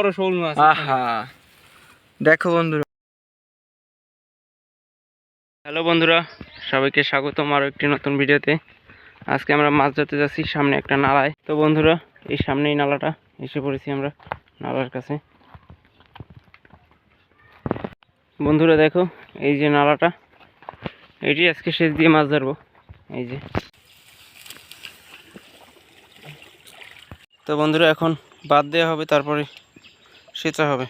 বড় শোল মাছ আহা। দেখো বন্ধুরা। হ্যালো বন্ধুরা সবাইকে স্বাগতম আরও একটি নতুন ভিডিওতে। আজকে আমরা মাছ ধরতে যাচ্ছি সামনে একটা নালায়। তো বন্ধুরা এই সামনেই নালাটা এসে পড়েছি আমরা নালার কাছে। বন্ধুরা দেখো এই যে নালাটা এটি আজকে শেষ দিয়ে মাছ ধরবো। এই যে। তো বন্ধুরা এখন বাদ দেওয়া হবে তারপরে সেচা হবে।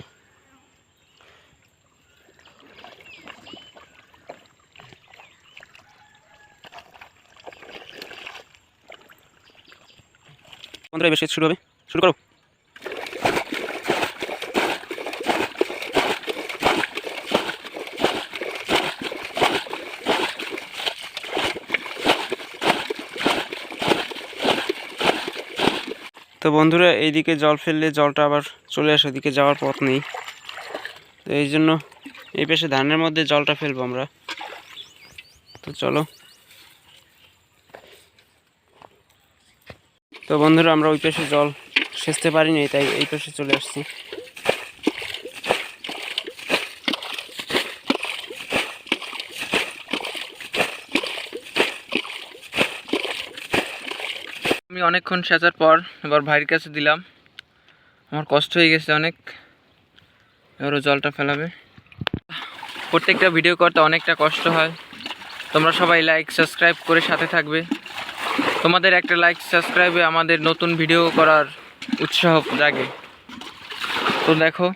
বন্ধুরা বেশি শুরু হবে। শুরু করো। তো বন্ধুরা, এইদিকে জল ফেললে জলটা আবার চলে আসে, ওদিকে যাওয়ার পথ নেই। তো এই জন্য এই পাশে ধানের মধ্যে জলটা ফেলব আমরা। তো চলো। তো বন্ধুরা, আমরা ওই পাশে জল সেচতে পারিনি, তাই এই পাশে চলে আসছি। আমি অনেকক্ষণ সেচার পর এবার ভাইয়ের কাছে দিলাম। আমার কষ্ট হয়ে গেছে অনেক। এবার ও জলটা ফেলাবে। প্রত্যেকটা ভিডিও করতে অনেকটা কষ্ট হয়। তোমরা সবাই লাইক সাবস্ক্রাইব করে সাথে থাকবে। তোমাদের একটা লাইক সাবস্ক্রাইবে আমাদের নতুন ভিডিও করার উৎসাহ জাগে। তো দেখো,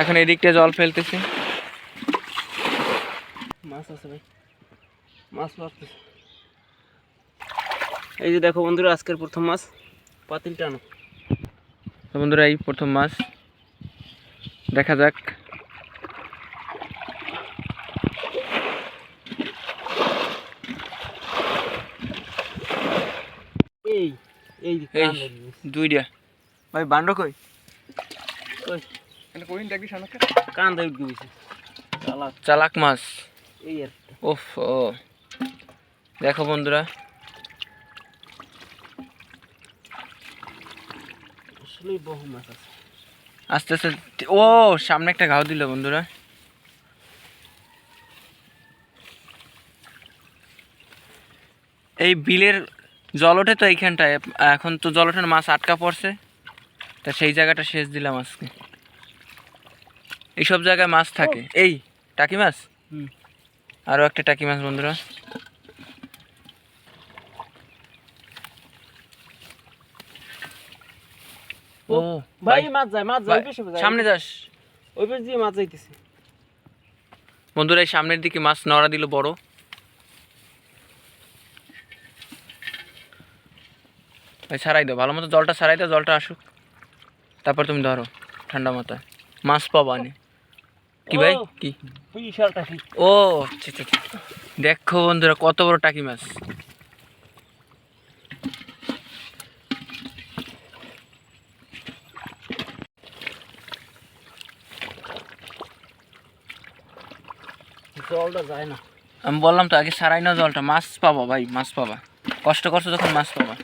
এখন এদিকটা জল ফেলতেছি। মাছ আছে ভাই। মাছ মারতেছে। এই যে দেখো বন্ধুরা আজকের প্রথম মাছ পাতিল টানো। তো বন্ধুরা এই প্রথম মাছ। দেখা যাক। এই এই। দুইটা। ভাই বান্ড কই? ওই, কোইন দেখবি সামনে। কান ধরে গেছে। চালাক চালাক মাছ। এই ওফ ও। দেখো বন্ধুরা আসলেই বহু মাছ আছে। আস্তে আস্তে ও সামনে একটা ঘাও দিল বন্ধুরা। এই বিলের জল ওঠে তো এইখানটায় এখন তো জল ওঠে না, মাছ আটকা পড়ছে। তা সেই জায়গাটা সেচ দিলাম আজকে। এইসব জায়গায় মাছ থাকে। এই টাকি মাছ? হুম। আরও একটা টাকি মাছ বন্ধুরা। ভাই ভাই মাছ যায় মাছ যায় ভাই, যায়। সামনে যাস। ওই পাশে দিয়ে মাছ যাইতেছে। বন্ধুরা এই সামনের দিকে মাছ নড়া দিল বড়। ভাই ছাড়াই দাও ভালো মতো জলটা ছাড়াই দাও জলটা আসুক। তারপর তুমি ধরো ঠান্ডা মাথায়। মাছ পাবা নে কি ভাই? কি? ও। দেখো বন্ধুরা কত বড় টাকি মাছ। জলটা যায় না। আমি বললাম তো আগে ছাড়াই না জলটা মাছ পাবা ভাই মাছ পাবা। কষ্ট করছ যখন মাছ পাবা।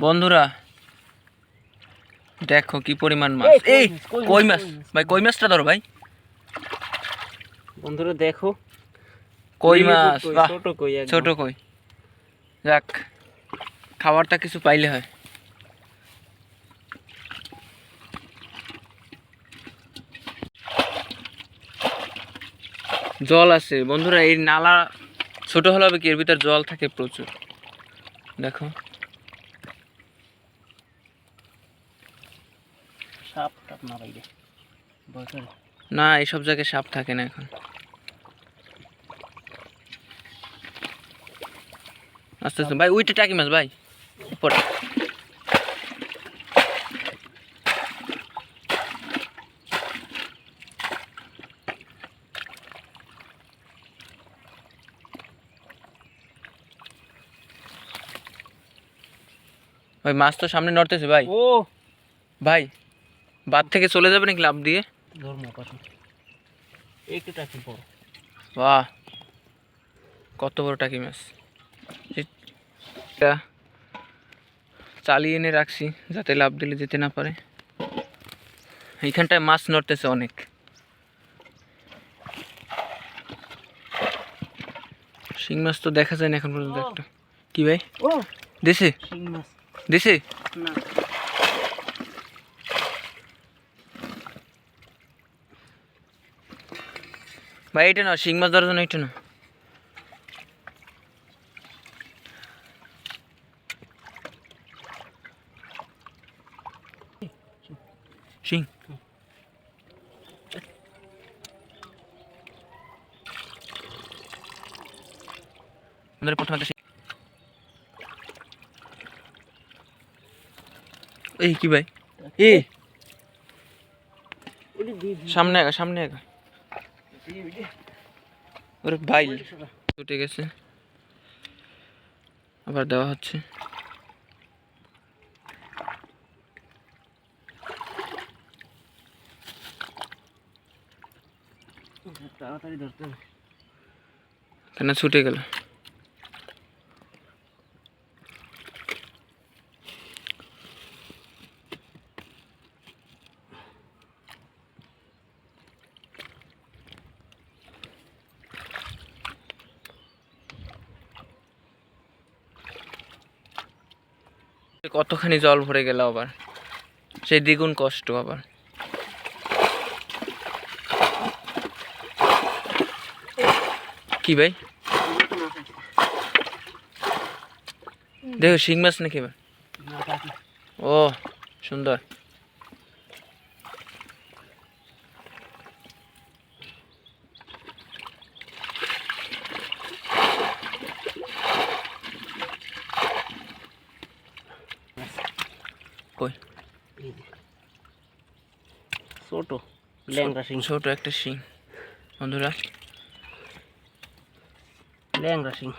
বন্ধুরা দেখো কি পরিমাণ মাছ। এই, কই মাছ। ভাই কই মাছটা ধরো ভাই। বন্ধুরা দেখো। কই মাছ ছোট কই। ছোট কই। যাক খাবারটা কিছু পাইলে হয়। জল আছে। বন্ধুরা এই নালা ছোট হলে হবে কি? এর ভিতর জল থাকে প্রচুর। দেখো। না এইসব জায়গায় সাপ থাকে না এখন। আস্তে আস্তে। ভাই উইটে টাকি মাছ ভাই। উপরে। ভাই মাছ তো সামনে নড়তেছে ভাই। ও। ভাই বাদ থেকে চলে যাবে নাকি লাভ দিয়ে? ধর্ম একটু টাকি বড় বাহ কত বড় টাকি মাছ। এটা চালিয়ে এনে রাখছি যাতে লাভ দিলে যেতে না পারে। এইখানটায় মাছ নড়তেছে অনেক। শিং মাছ তো দেখা যায় না এখন পর্যন্ত একটা। কি ভাই? ও। দেশে শিং মাছ। না। ভাই এটা না শিং মাছ ধরার জন্য এটা না শিং। আমাদের প্রথমে একটা শিং- এই কি ভাই? এই। ওলি দি দি সামনে আগা সামনে আগা দি ওরে বাইল। উঠে গেছে। আবার দেওয়া হচ্ছে। তাড়াতাড়ি ধরতে হবে। কেন ছুটে গেল? কতখানি জল ভরে গেল আবার। সেই দ্বিগুণ কষ্ট আবার। কি ভাই? দেখো শিং মাছ নাকি ও, সুন্দর কই এই যে। ছোট ল্যাংড়া শিং। ছোট একটা শিং। বন্ধুরা। ল্যাংড়া শিং।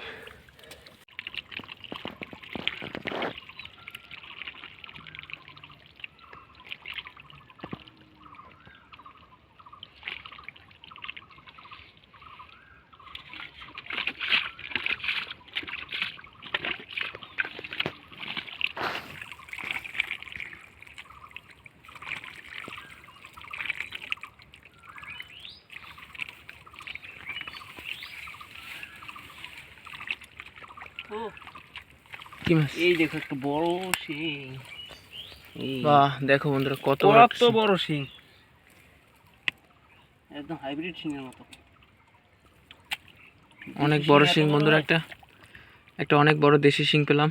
কি মাছ? এই দেখো একটা বড় শিং। বাহ দেখো বন্ধুরা কত কত বড় শিং। একদম হাইব্রিড শিংয়ের মতো। অনেক বড় শিং বন্ধুরা একটা একটা অনেক বড় দেশি শিং পেলাম।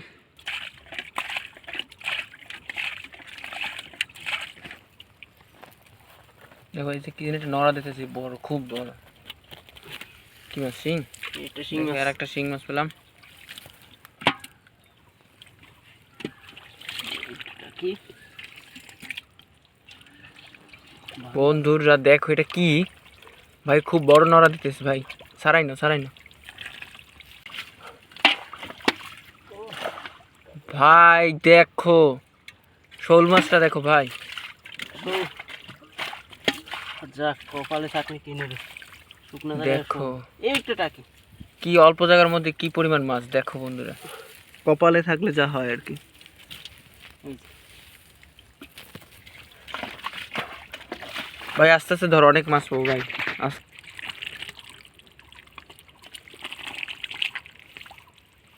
দেখো এই যে কি একটা নড়া দিতেছি বড় খুব বড়। কি মাছ শিং? এটা শিং আর একটা শিং মাছ পেলাম এটা কি বন্ধুরা দেখো এটা কি? ভাই খুব বড় নড়া দিতেছে ভাই। সারাই না সারাই না ভাই দেখো। শোল মাছটা দেখো ভাই। যাক কপালে থাকলে কিনে শুকনো দেখো। এইটা টাকি। কি অল্প জায়গার মধ্যে কি পরিমাণ মাছ দেখো বন্ধুরা। কপালে থাকলে যা হয় আর কি। ভাই আস্তে আস্তে ধরো অনেক মাছ পাবো ভাই। আস-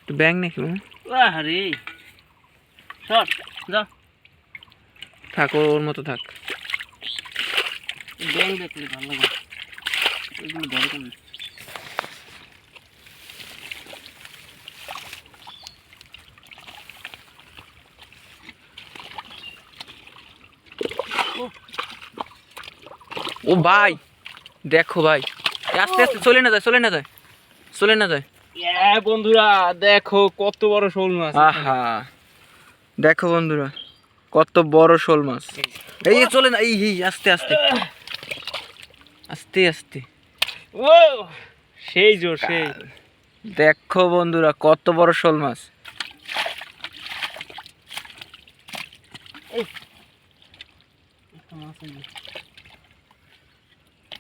ব্যাং নাকি আরে সর যা। থাক ওর মতো থাক। ব্যাং দেখলে ভালো লাগে। এগুলো ও ভাই দেখো ভাই। আস্তে আস্তে চলে না যায় চলে না যায় চলে না যায়। বন্ধুরা দেখো কত বড় শোল মাছ। আহা দেখো বন্ধুরা কত বড় শোল মাছ। এই চলে না এই এই আস্তে আস্তে। আস্তে আস্তে। ও সেই জোর সেই। দেখো বন্ধুরা কত বড় শোল মাছ। মাছ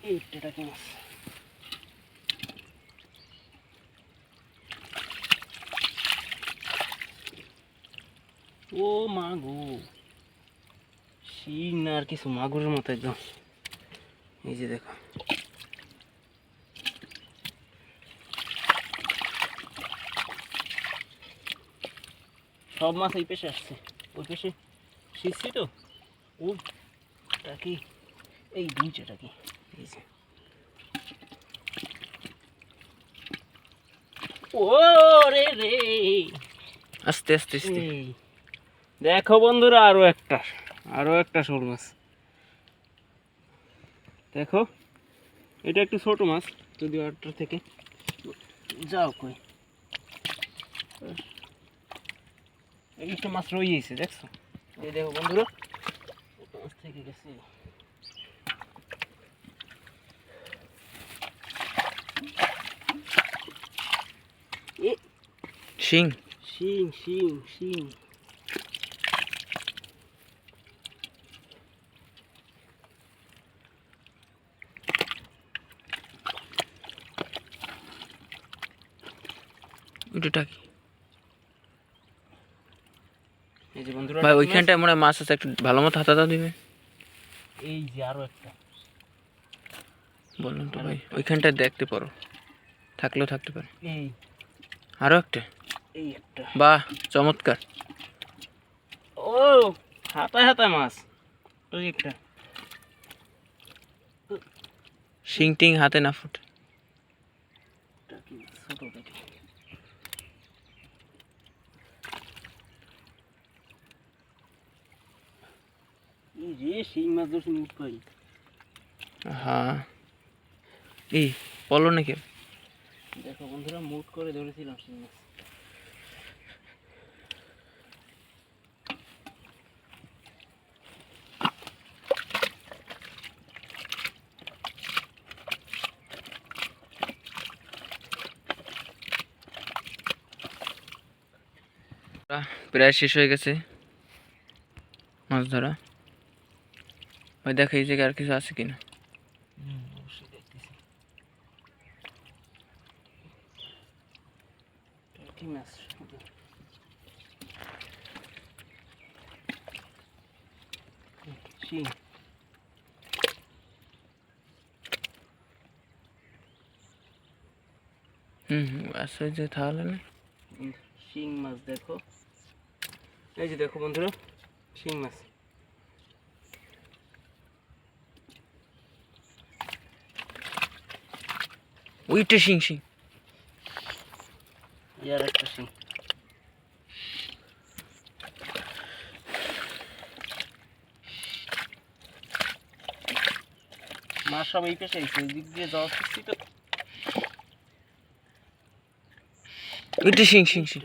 এই। টাকি মাছ ও মা গো শিং না আর কিছু মাগুরের মতো একদম এই যে দেখো সব মাছ এই পেশে আসছে। ওই পেশে শিখছি তো? ওটা কি? এই দুইটা কি? এই যে ও রে রে আস্তে আস্তে আস্তে। দেখো বন্ধুরা আরও একটা আরও একটা শোল মাছ। দেখো এটা একটু ছোট মাছ যদি আটটা থেকে। যাও কই। একটা মাছ রয়েছে দেখছ? এই দেখো বন্ধুরা থেকে গেছে। শিং। শিং শিং শিং। ওইটা কি? এই যে বন্ধুরা ভাই ওইখানটায় মনে মাছ আছে একটু ভালো মতো দিবে। এই যে আরও একটা। বললাম তো ভাই ওইখানটায় দেখতে পারো। থাকলেও থাকতে পারে। এই। আরও একটা? এই একটা। বাহ চমৎকার। ও হাতায় হাতায় মাছ। ওই একটা। শিং টিং হাতে না ফুটে। হ্যাঁ এই বলো নাকি দেখো বন্ধুরা মুট করে ধরেছিলাম শিং মাছ। প্রায় শেষ হয়ে গেছে মাছ ধরা। ওই দেখো এই জায়গায় আর কিছু আছে কিনা? হুম, আছে যে তাহলে শিং মাছ দেখো। এই যে দেখো বন্ধুরা শিং মাছ। ওইটা শিং শিং। ইয়ার একটা শিং। মাছ সব এই পেশে এই দিক দিয়ে যাওয়া শিখছি তো ওইটা শিং শিং শিং।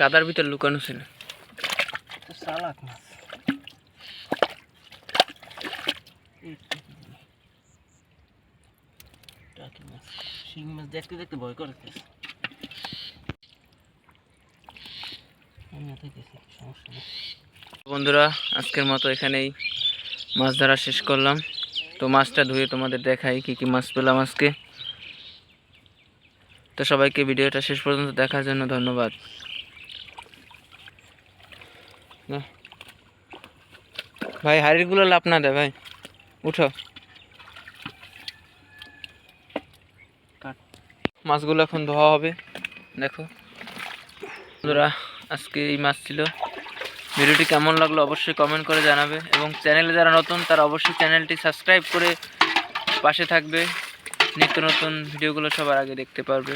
কাদার ভিতর লুকানো ছিল। চালাক মাছ। শিং মাছ দেখতে দেখতে ভয় বন্ধুরা আজকের মতো এখানেই মাছ ধরা শেষ করলাম। তো মাছটা ধুয়ে তোমাদের দেখাই কি কি মাছ পেলাম আজকে। তো সবাইকে ভিডিওটা শেষ পর্যন্ত দেখার জন্য ধন্যবাদ। নাহ। ভাই হাড়িগুলো লাভ না দে ভাই। উঠো। মাছগুলো এখন ধোয়া হবে। দেখো। বন্ধুরা আজকে এই মাছ ছিল। ভিডিওটি কেমন লাগল অবশ্যই কমেন্ট করে জানাবে এবং চ্যানেলে যারা নতুন তারা অবশ্যই চ্যানেলটি সাবস্ক্রাইব করে পাশে থাকবে। নিত্য নতুন ভিডিওগুলো সবার আগে দেখতে পারবে।